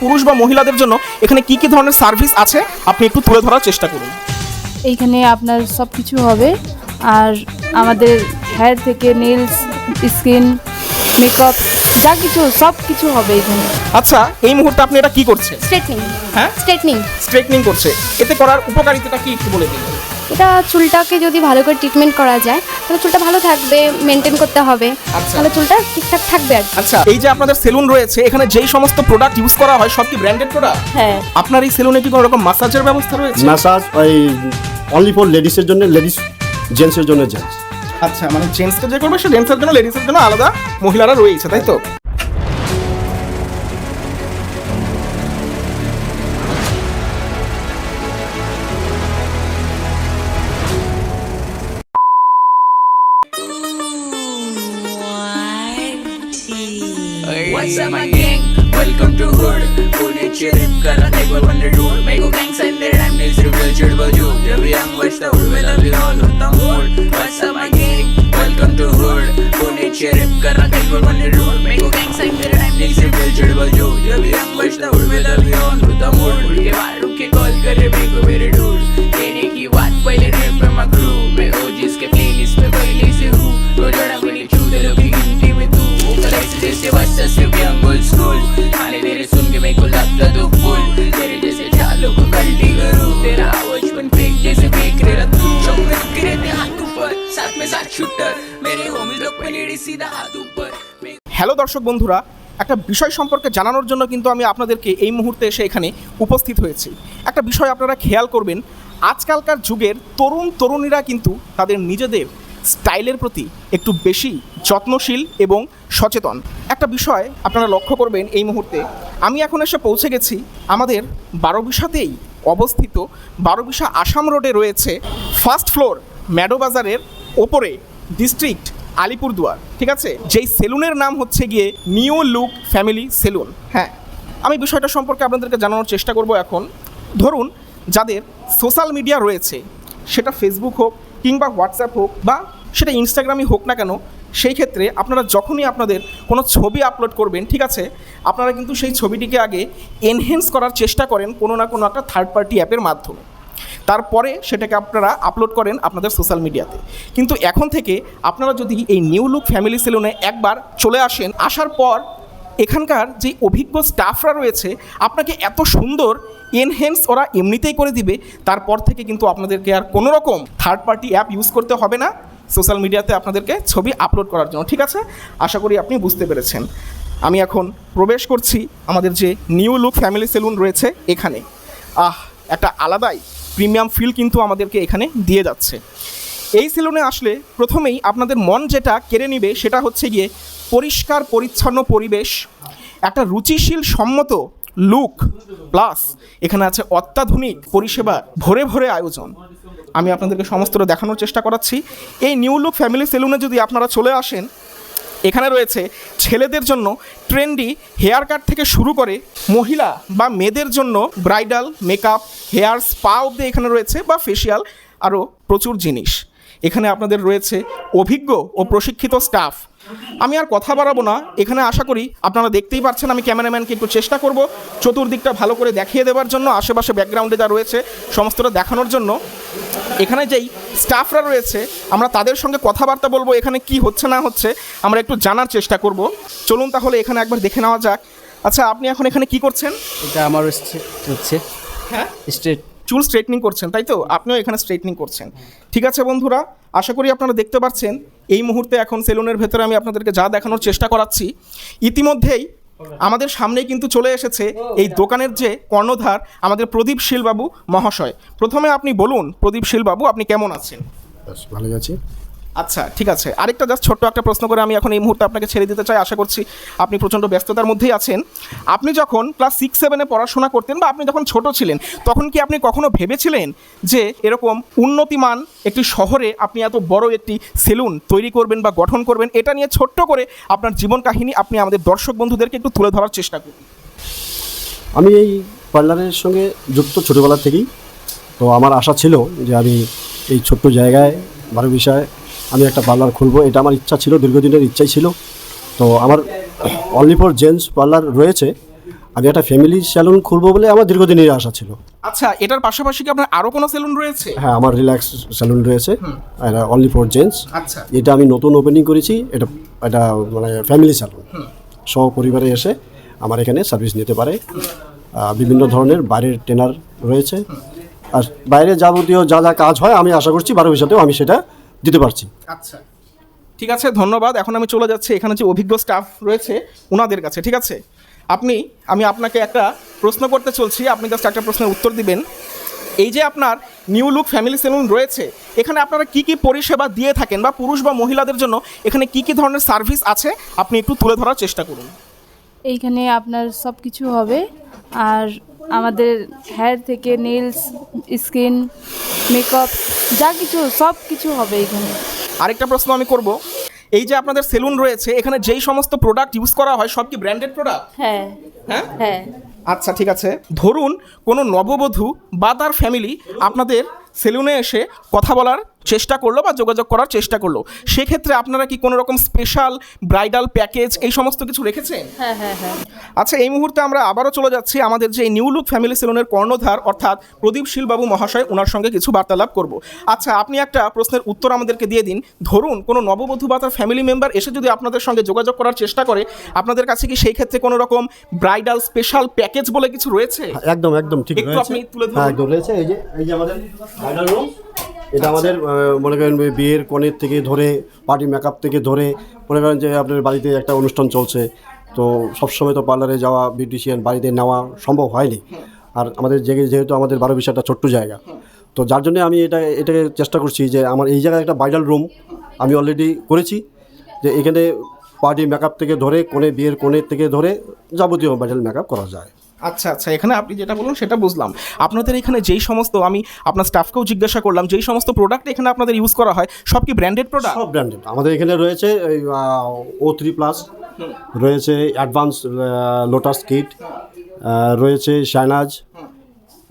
পুরুষ বা মহিলাদের জন্য এখানে কি কি ধরনের সার্ভিস আছে? আপনি একটু তুলে ধরার চেষ্টা করুন। এইখানে আপনার সব কিছু হবে। আর আমাদের হেয়ার থেকে নেলস স্কিন মেকআপ যা কিছু সব কিছু হবে এখানে আচ্ছা এই মুহূর্তে আপনি এটা কি করছেন? স্ট্রেটনিং হ্যাঁ? স্ট্রেটনিং স্ট্রেটনিং করছে। এতে করার উপকারিতাটা কি একটু বলে দিন। এটা চুলটাকে যদি ভালো করে ট্রিটমেন্ট করা যায় তাহলে চুলটা ভালো থাকবে মেনটেন করতে হবে। আচ্ছা। তাহলে চুলটা ঠিকঠাক থাকবে আর আচ্ছা এই যে আপনাদের সেলুন রয়েছে এখানে যেই সমস্ত প্রোডাক্ট ইউজ করা হয় সব কি ব্র্যান্ডেড প্রোডাক্ট হ্যাঁ। আপনার এই সেলুনে কি কোনো রকম মাসাজের ব্যবস্থা রয়েছে? ম্যাসাজ ওই অনলি ফর লেডিসের জন্য লেডিস জেন্টসের জন্য জেন্টস আচ্ছা মানে জেন্টসকে যে করবে সে জেন্টসের জন্য লেডিসের জন্য আলাদা মহিলারা রয়েছে তাই তো? पुणे चिरत करा देखो वंडर डूड मेको गँग संडे रॅम नेक्स्ट रिव्हल चिड बजू जब यंग वस्ता उडवेला बी ऑल होता mood What's up my gang? Welcome to hood Pune चिरत करा देखो वंडर डूड मेको hello দর্শক বন্ধুরা, একটা বিষয় সম্পর্কে জানানোর জন্য কিন্তু আমি আপনাদেরকে এই মুহূর্তে এসে এখানে উপস্থিত হয়েছি। একটা বিষয় আপনারা খেয়াল করবেন, আজকালকার যুগের তরুণ তরুণীরা কিন্তু তাদের নিজেদের স্টাইলের প্রতি একটু বেশি যত্নশীল এবং সচেতন। একটা বিষয় আপনারা লক্ষ্য করবেন এই মুহূর্তে, আমি এখন এসে পৌঁছে গেছি আমাদের বারোবিশাতেই অবস্থিত বারোবিশা আসাম রোডে রয়েছে ফার্স্ট ফ্লোর ম্যাডো বাজারের ওপরে ডিস্ট্রিক্ট আলিপুরদুয়ার ঠিক আছে? যেই সেলুনের নাম হচ্ছে গিয়ে নিউ লুক ফ্যামিলি সেলুন। হ্যাঁ। আমি বিষয়টা সম্পর্কে আপনাদেরকে জানানোর চেষ্টা করব এখন। ধরুন যাদের সোশ্যাল মিডিয়া রয়েছে সেটা ফেসবুক হোক কিংবা হোয়াটসঅ্যাপ হোক বা সেটা ইনস্টাগ্রামই হোক না কেন সেই ক্ষেত্রে আপনারা যখনই আপনাদের কোনো ছবি আপলোড করবেন ঠিক আছে আপনারা কিন্তু সেই ছবিটিকে আগে এনহেন্স করার চেষ্টা করেন কোনো না কোনো একটা থার্ড পার্টি অ্যাপের মাধ্যমে। তারপরে সেটাকে আপনারা আপলোড করেন আপনাদের সোশ্যাল মিডিয়াতে কিন্তু এখন থেকে আপনারা যদি এই নিউ লুক ফ্যামিলি সেলুনে একবার চলে আসেন, আসার পর এখানকার যে অভিজ্ঞ স্টাফরা রয়েছে, আপনাকে এত সুন্দর এনহেন্স ওরা এমনিতেই করে দিবে, তারপর থেকে কিন্তু আপনাদেরকে আর কোনো রকম থার্ড পার্টি অ্যাপ ইউজ করতে হবে না। সোশ্যাল মিডিয়াতে আপনাদেরকে ছবি আপলোড করার জন্য, ঠিক আছে? আশা করি আপনি বুঝতে পেরেছেন। আমি এখন প্রবেশ করছি আমাদের যে নিউ লুক ফ্যামিলি সেলুন রয়েছে এখানে। আহ, একটা আলাদাই প্রিমিয়াম ফিল কিন্তু আমাদেরকে এখানে দিয়ে যাচ্ছে। এই সেলুনে আসলে প্রথমেই আপনাদের মন যেটা কেড়ে নিবে সেটা হচ্ছে গিয়ে পরিষ্কার, পরিচ্ছন্ন পরিবেশ, একটা রুচিশীল সম্মত লুক প্লাস এখানে আছে অত্যাধুনিক পরিষেবা, ভরে ভরে আয়োজন। আমি আপনাদেরকে সমস্তটা দেখানোর চেষ্টা করাচ্ছি। এই নিউ লুক ফ্যামিলি সেলুনে যদি আপনারা চলে আসেন এখানে রয়েছে ছেলেদের জন্য ট্রেন্ডি হেয়ার কাট থেকে শুরু করে মহিলা বা মেয়েদের জন্য ব্রাইডাল, মেকআপ, হেয়ার স্পা অবধি এখানে রয়েছে বা ফেসিয়াল আরও প্রচুর জিনিস। এখানে আপনাদের রয়েছে অভিজ্ঞ ও প্রশিক্ষিত স্টাফ আমি আর কথা বাড়াবো না। এখানে আশা করি আপনারা দেখতেই পাচ্ছেন আমি ক্যামেরাম্যানকে একটু চেষ্টা করব চতুর্দিকটা ভালো করে দেখিয়ে দেওয়ার জন্য, আশেপাশে ব্যাকগ্রাউন্ডে যা রয়েছে সমস্তটা দেখানোর জন্য। এখানে যেই স্টাফরা রয়েছে আমরা তাদের সঙ্গে কথাবার্তা বলব এখানে কি হচ্ছে না হচ্ছে আমরা একটু জানার চেষ্টা করব। চলুন তাহলে এখানে একবার দেখে নেওয়া যাক। আচ্ছা আপনি এখন এখানে কি করছেন? এটা আমার হচ্ছে। হ্যাঁ? স্ট্রেট চুল স্ট্রেটনিং করছেন তাই তো? আপনিও এখানে স্ট্রেটনিং করছেন। ঠিক আছে বন্ধুরা আশা করি আপনারা দেখতে পাচ্ছেন এই মুহূর্তে এখন সেলুনের ভেতরে আমি আপনাদেরকে যা দেখানোর চেষ্টা করাচ্ছি ইতিমধ্যেই আমাদের সামনে কিন্তু চলে এসেছে এই দোকানের যে কর্ণধার আমাদের প্রদীপ শীলবাবু মহাশয়। প্রথমে আপনি বলুন প্রদীপ শীলবাবু আপনি কেমন আছেন? ভালো ভালোই আছি। আচ্ছা ঠিক আছে। আরেকটা জাস্ট ছোট্ট একটা প্রশ্ন করে আমি এখন এই মুহূর্তে আপনাকে ছেড়ে দিতে চাই। আশা করছি আপনি প্রচণ্ড ব্যস্ততার মধ্যেই আছেন। আপনি যখন ক্লাস সিক্স সেভেনে পড়াশোনা করতেন বা আপনি যখন ছোট ছিলেন, তখন কি আপনি কখনো ভেবেছিলেন যে এরকম উন্নতিমান একটি শহরে আপনি এত বড় একটি সেলুন তৈরি করবেন বা গঠন করবেন? এটা নিয়ে ছোট্ট করে আপনার জীবন কাহিনী আপনি আমাদের দর্শক বন্ধুদেরকে একটু তুলে ধরার চেষ্টা করুন। আমি এই পার্লারের সঙ্গে যুক্ত ছোটোবেলা থেকেই। তো আমার আশা ছিল যে আমি এই ছোট্ট জায়গায়, বারো বিষয়ে আমি একটা পার্লার খুলবো এটা আমার ইচ্ছা ছিল দীর্ঘদিনের ইচ্ছাই ছিল। তো আমার অনলি ফর জেন্টস পার্লার রয়েছে। আমি একটা ফ্যামিলি স্যালুন খুলবো বলে আমার দীর্ঘদিনের আশা ছিল। আচ্ছা এটার পাশাপাশি কি আপনার আরও কোনো সেলুন রয়েছে? হ্যাঁ আমার রিল্যাক্স স্যালুন রয়েছে। এটা অনলি ফর জেন্টস আচ্ছা। এটা আমি নতুন ওপেনিং করেছি এটা এটা মানে ফ্যামিলি স্যালুন সহ পরিবারে এসে আমার এখানে সার্ভিস নিতে পারে। বিভিন্ন ধরনের বাইরের ট্রেনার রয়েছে। আর বাইরে যাবতীয় যা যা কাজ হয় আমি আশা করছি বারো সাথেও আমি সেটা দিতে পারছি। আচ্ছা। ঠিক আছে, ধন্যবাদ। এখন আমি চলে যাচ্ছি। এখানে যে অভিজ্ঞ স্টাফ রয়েছে ওনাদের কাছে, ঠিক আছে? আপনি, আমি আপনাকে একটা প্রশ্ন করতে চলছি। আপনি জাস্ট একটা প্রশ্নের উত্তর দিবেন। এই যে আপনার নিউ লুক ফ্যামিলি সেলুন রয়েছে, এখানে আপনারা কি কি পরিষেবা দিয়ে থাকেন বা পুরুষ বা মহিলাদের জন্য এখানে কি কি ধরনের সার্ভিস আছে? আপনি একটু তুলে ধরার চেষ্টা করুন। এইখানে আপনার সব কিছু হবে। আর আমাদের হেয়ার থেকে নেলস স্কিন মেকআপ যা কিছু সব কিছু হবে এখানে আরেকটা প্রশ্ন আমি করব। এই যে আপনাদের সেলুন রয়েছে এখানে যেই সমস্ত প্রোডাক্ট ইউজ করা হয় সব কি ব্র্যান্ডেড প্রোডাক্ট হ্যাঁ। হ্যাঁ? হ্যাঁ। আচ্ছা ঠিক আছে। ধরুন কোনো নববধূ বা তার ফ্যামিলি আপনাদের সেলুনে এসে কথা বলার চেষ্টা করল বা যোগাযোগ করার চেষ্টা করল। সেক্ষেত্রে আপনারা কি কোনো রকম স্পেশাল ব্রাইডাল প্যাকেজ এই সমস্ত কিছু রেখেছেন? হ্যাঁ হ্যাঁ হ্যাঁ। আচ্ছা এই মুহূর্তে আমরা আবারও চলে যাচ্ছি আমাদের যে নিউ লুক ফ্যামিলি সেলুনের কর্ণধার অর্থাৎ প্রদীপ শীলবাবু মহাশয় ওনার সঙ্গে কিছু বার্তালাপ করব। আচ্ছা আপনি একটা প্রশ্নের উত্তর আমাদেরকে দিয়ে দিন। ধরুন কোনো নববধূ বা তার ফ্যামিলি মেম্বার এসে যদি আপনাদের সঙ্গে যোগাযোগ করার চেষ্টা করে আপনাদের কাছে কি সেই ক্ষেত্রে কোনো রকম ব্রাইডাল স্পেশাল প্যাকেজ বলে কিছু রয়েছে? একদম একদম ঠিক একটু রয়েছে। আপনি তুলে ধরুন। হ্যাঁ একদম রয়েছে। এই যে এই যে আমাদের ব্রাইডাল রুম এটা আমাদের মনে করেন বিয়ের কনের থেকে ধরে পার্টি মেকআপ থেকে ধরে মনে করেন যে আপনার বাড়িতে একটা অনুষ্ঠান চলছে। তো সবসময় তো পার্লারে যাওয়া বিউটিশিয়ান বাড়িতে নেওয়া সম্ভব হয়নি। আর আমাদের যেহেতু আমাদের বারো বিশ একটা ছোট্ট জায়গা তো যার জন্য আমি এটা এটাকে চেষ্টা করছি যে আমার এই জায়গায় একটা ব্রাইডাল রুম আমি অলরেডি করেছি যে এখানে পার্টি মেকআপ থেকে ধরে কোণে বিয়ের কোণের থেকে ধরে যাবতীয় ব্রাইডাল মেকআপ করা যায়। আচ্ছা আচ্ছা এখানে আপনি যেটা বলুন সেটা বুঝলাম। আপনাদের এখানে যেই সমস্ত আমি আপনার স্টাফকেও জিজ্ঞাসা করলাম যেই সমস্ত প্রোডাক্ট এখানে আপনাদের ইউজ করা হয় সব কি ব্র্যান্ডেড প্রোডাক্ট সব ব্র্যান্ডেড আমাদের এখানে রয়েছে ও থ্রি প্লাস রয়েছে অ্যাডভান্স লোটাস কিট রয়েছে শাইনাজ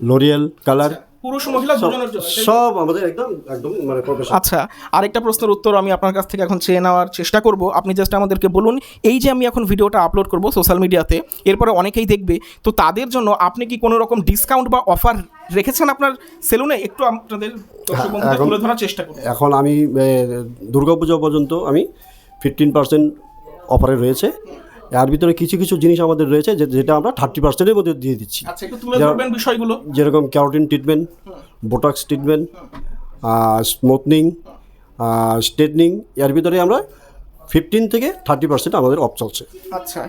লোরিয়েল কালার পুরুষ মহিলা দুজনের জন্য সব আমাদের একদম একদম মানে। আচ্ছা আরেকটা প্রশ্নের উত্তর আমি আপনার কাছ থেকে এখন চেয়ে নেওয়ার চেষ্টা করব। আপনি জাস্ট আমাদেরকে বলুন এই যে আমি এখন ভিডিওটা আপলোড করব সোশ্যাল মিডিয়াতে এরপরে অনেকেই দেখবে তো তাদের জন্য আপনি কি কোনো রকম ডিসকাউন্ট বা অফার রেখেছেন আপনার সেলুনে একটু আপনাদের এখন- তুলে ধরার চেষ্টা করুন। এখন আমি দুর্গাপুজো পর্যন্ত আমি ফিফটিন পার্সেন্ট অফারে রয়েছে। এর ভিতরে কিছু কিছু জিনিস আমাদের রয়েছে যে- যেটা আমরা থার্টি পার্সেন্টের মধ্যে দিয়ে দিচ্ছি। আচ্ছা বিষয়গুলো। যেরকম keratin treatment botox treatment smoothening straightening এর ভিতরে আমরা ফিফটিন থেকে থার্টি পার্সেন্ট আমাদের অফ চলছে। আচ্ছা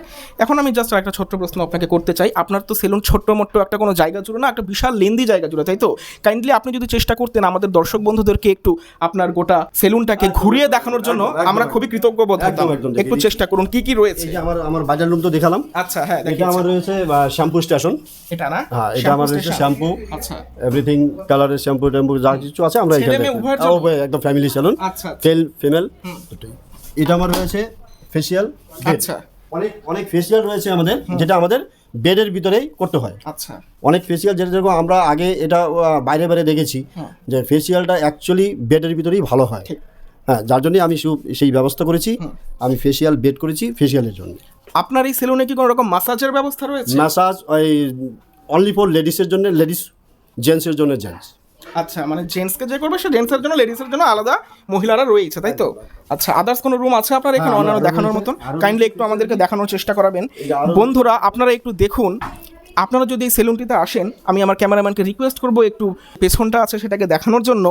এখন আমি জাস্ট একটা ছোট্ট প্রশ্ন আপনাকে করতে চাই। আপনার তো সেলুন ছোট্ট মোট্ট একটা কোনো জায়গা জুড়ে না একটা বিশাল লেন্দি জায়গা জুড়ে তাই তো? কাইন্ডলি আপনি যদি চেষ্টা করতেন আমাদের দর্শক বন্ধুদেরকে একটু আপনার গোটা সেলুনটাকে ঘুরিয়ে দেখানোর জন্য আমরা খুবই কৃতজ্ঞ বোধ একদম, একটু চেষ্টা করুন কি কি রয়েছে? আমার আমার বাজার রুম তো দেখালাম। আচ্ছা হ্যাঁ এটা আমার রয়েছে শ্যাম্পু স্টেশন এটা না? হ্যাঁ এটা আমার রয়েছে শ্যাম্পু আচ্ছা। এভরিথিং কালারের শ্যাম্পু ট্যাম্পু যা কিছু আছে আমরা এখানে একদম ফ্যামিলি স্যালুন আচ্ছা ফেল ফিমেল দুটোই। এটা আমার রয়েছে ফেসিয়াল আচ্ছা। অনেক অনেক ফেসিয়াল রয়েছে আমাদের যেটা আমাদের বেডের ভিতরেই করতে হয়। আচ্ছা। অনেক ফেসিয়াল যেটা যেরকম আমরা আগে এটা বাইরে বাইরে দেখেছি যে ফেসিয়ালটা অ্যাকচুয়ালি বেডের ভিতরেই ভালো হয়। ঠিক। হ্যাঁ যার জন্য আমি সেই ব্যবস্থা করেছি। আমি ফেসিয়াল বেড করেছি ফেসিয়ালের জন্য। আপনার এই সেলুনে কি কোনো রকম মাসাজের ব্যবস্থা রয়েছে? ম্যাসাজ ওই অনলি ফর লেডিসের জন্য লেডিস জেন্টসের জন্য জেন্টস আচ্ছা মানে জেন্টসকে যে করবে সে জেন্টসের জন্য লেডিসের জন্য আলাদা মহিলারা রয়েছে তাই তো? আচ্ছা আদার্স কোনো রুম আছে আপনার এখানে? হ্যাঁ, অন্যান্য দেখানোর মতন? কাইন্ডলি একটু আমাদেরকে দেখানোর চেষ্টা করাবেন। বন্ধুরা আপনারা একটু দেখুন আপনারা যদি এই সেলুনটিতে আসেন আমি আমার ক্যামেরাম্যানকে রিকোয়েস্ট করব একটু পেছনটা আছে সেটাকে দেখানোর জন্য।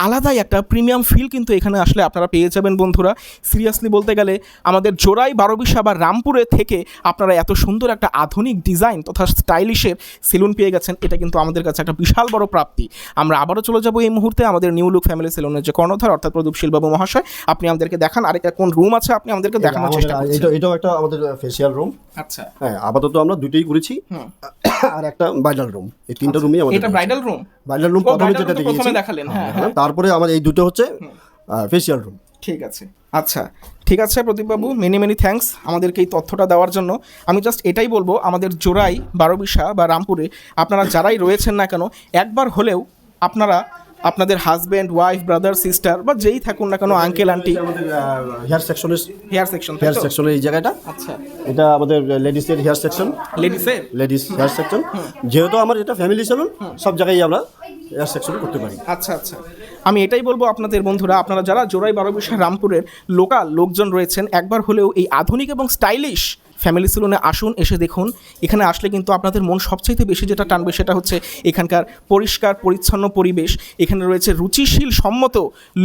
আলাদাই একটা প্রিমিয়াম ফিল কিন্তু এখানে আসলে আপনারা পেয়ে যাবেন বন্ধুরা। সিরিয়াসলি বলতে গেলে আমাদের জোড়াই বারোবিশা বা রামপুরে থেকে আপনারা এত সুন্দর একটা আধুনিক ডিজাইন তথা স্টাইলিশের সেলুন পেয়ে গেছেন এটা কিন্তু আমাদের কাছে একটা বিশাল বড় প্রাপ্তি। আমরা আবারও চলে যাব এই মুহূর্তে আমাদের নিউ লুক ফ্যামিলি সেলুনের যে কর্ণধার অর্থাৎ প্রদীপ শিলবাবু মহাশয়। আপনি আমাদেরকে দেখান আরেকটা কোন রুম আছে আপনি আমাদেরকে দেখানোর চেষ্টা এটা এটাও একটা আমাদের ফেসিয়াল রুম আচ্ছা। হ্যাঁ আপাতত আমরা দুটোই করেছি। আর একটা ব্রাইডাল রুম এই তিনটা রুমই আমাদের এটা ব্রাইডাল রুম ব্রাইডাল রুম প্রথমে যেটা দেখিয়েছি। দেখালেন, হ্যাঁ, হ্যাঁ, তারপরে আমার এই দুটো হচ্ছে ফেসিয়াল রুম ঠিক আছে। আচ্ছা ঠিক আছে প্রদীপবাবু মেনি মেনি থ্যাঙ্কস আমাদেরকে এই তথ্যটা দেওয়ার জন্য। আমি জাস্ট এটাই বলব আমাদের জোড়াই বারোবিশা বা রামপুরে আপনারা যারাই রয়েছেন না কেন একবার হলেও আপনারা আপনাদের হাজব্যান্ড ওয়াইফ ব্রাদার সিস্টার বা যেই থাকুন না কেন আঙ্কেল আন্টি হেয়ার সেকশনের হেয়ার সেকশন হেয়ার সেকশনের এই জায়গাটা। আচ্ছা। এটা আমাদের লেডিসের হেয়ার সেকশন লেডিসের লেডিস হেয়ার সেকশন যেহেতু আমার এটা ফ্যামিলি সেলুন সব জায়গায় আমরা হেয়ার সেকশন করতে পারি। আচ্ছা আচ্ছা। আমি এটাই বলব আপনাদের বন্ধুরা আপনারা যারা জোড়াই বারো বিশা রামপুরের লোকাল লোকজন রয়েছেন একবার হলেও এই আধুনিক এবং স্টাইলিশ ফ্যামিলি সেলুনে আসুন, এসে দেখুন। এখানে আসলে কিন্তু আপনাদের মন সবচাইতে বেশি যেটা টানবে সেটা হচ্ছে এখানকার পরিষ্কার, পরিচ্ছন্ন পরিবেশ। এখানে রয়েছে রুচিশীল, সম্মত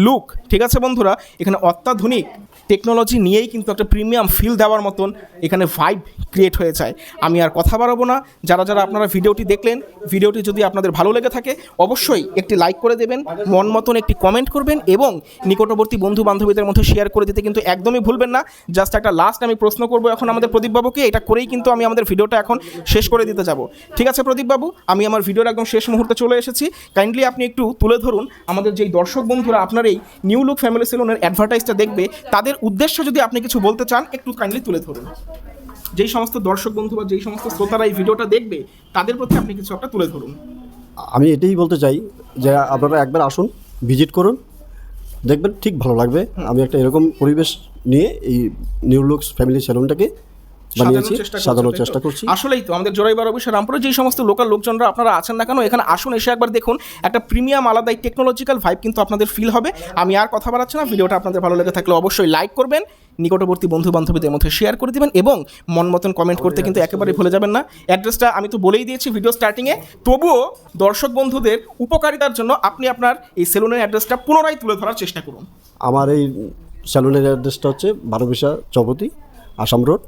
লুক ঠিক আছে বন্ধুরা? এখানে অত্যাধুনিক টেকনোলজি নিয়েই কিন্তু একটা প্রিমিয়াম ফিল দেওয়ার মতন এখানে ভাইব ক্রিয়েট হয়ে যায়। আমি আর কথা বাড়াবো না। যারা যারা আপনারা ভিডিওটি দেখলেন, ভিডিওটি যদি আপনাদের ভালো লেগে থাকে, অবশ্যই একটি লাইক করে দেবেন, মন মতন একটি কমেন্ট করবেন এবং নিকটবর্তী বন্ধু বান্ধবীদের মধ্যে শেয়ার করে দিতে কিন্তু একদমই ভুলবেন না। জাস্ট একটা লাস্ট আমি প্রশ্ন করব এখন আমাদের প্রদীপবাবুকে। এটা করেই কিন্তু আমি আমাদের ভিডিওটা এখন শেষ করে দিতে যাব। ঠিক আছে প্রদীপবাবু? আমি আমার ভিডিওর একদম শেষ মুহূর্তে চলে এসেছি। কাইন্ডলি আপনি একটু তুলে ধরুন। আমাদের যেই দর্শক বন্ধুরা আপনার এই নিউ লুক ফ্যামিলি সেলুনের অ্যাডভার্টাইজটা দেখবে, তাদের উদ্দেশ্য যদি আপনি কিছু বলতে চান একটু কাইন্ডলি তুলে ধরুন। যেই সমস্ত দর্শক বন্ধু বা যেই সমস্ত শ্রোতারা এই ভিডিওটা দেখবে তাদের প্রতি আপনি কিছু একটা তুলে ধরুন। আমি এটাই বলতে চাই যে আপনারা একবার আসুন ভিজিট করুন দেখবেন ঠিক ভালো লাগবে। আমি একটা এরকম পরিবেশ নিয়ে এই নিউ লুকস ফ্যামিলি সেলুনটাকে বানিয়েছি সাজানোর চেষ্টা করছি আসলেই তো আমাদের জোরাইবার অবশ্য রামপুরে যে সমস্ত লোকাল লোকজনরা আপনারা আছেন না কেন এখানে আসুন এসে একবার দেখুন একটা প্রিমিয়াম আলাদাই টেকনোলজিক্যাল ভাইব কিন্তু আপনাদের ফিল হবে। আমি আর কথা বাড়াচ্ছি না ভিডিওটা আপনাদের ভালো লেগে থাকলে অবশ্যই লাইক করবেন নিকটবর্তী বন্ধু বান্ধবীদের মধ্যে শেয়ার করে দিবেন এবং মন মতন কমেন্ট করতে কিন্তু একেবারেই ভুলে যাবেন না। অ্যাড্রেসটা আমি তো বলেই দিয়েছি ভিডিও স্টার্টিংয়ে তবুও দর্শক বন্ধুদের উপকারিতার জন্য আপনি আপনার এই সেলুনের অ্যাড্রেসটা পুনরায় তুলে ধরার চেষ্টা করুন। আমার এই সেলুনের অ্যাড্রেসটা হচ্ছে বারোবিশা চৌপতি। আসাম রোড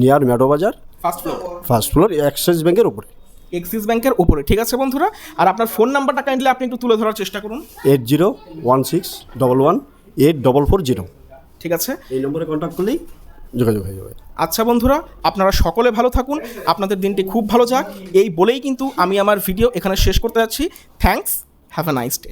নিয়ার ম্যাডো বাজার first floor first floor Axis ব্যাংকের উপরে। এক্সিস ব্যাংকের উপরে। ঠিক আছে বন্ধুরা আর আপনার ফোন নাম্বারটা কাইন্ডলি আপনি একটু তুলে ধরার চেষ্টা করুন। Eight zero one six double one eight double four zero ঠিক আছে? এই নম্বরে কন্ট্যাক্ট করলেই যোগাযোগ হয়ে যাবে। আচ্ছা বন্ধুরা আপনারা সকলে ভালো থাকুন আপনাদের দিনটি খুব ভালো যাক। এই বলেই কিন্তু আমি আমার ভিডিও এখানে শেষ করতে যাচ্ছি। Thanks have a nice day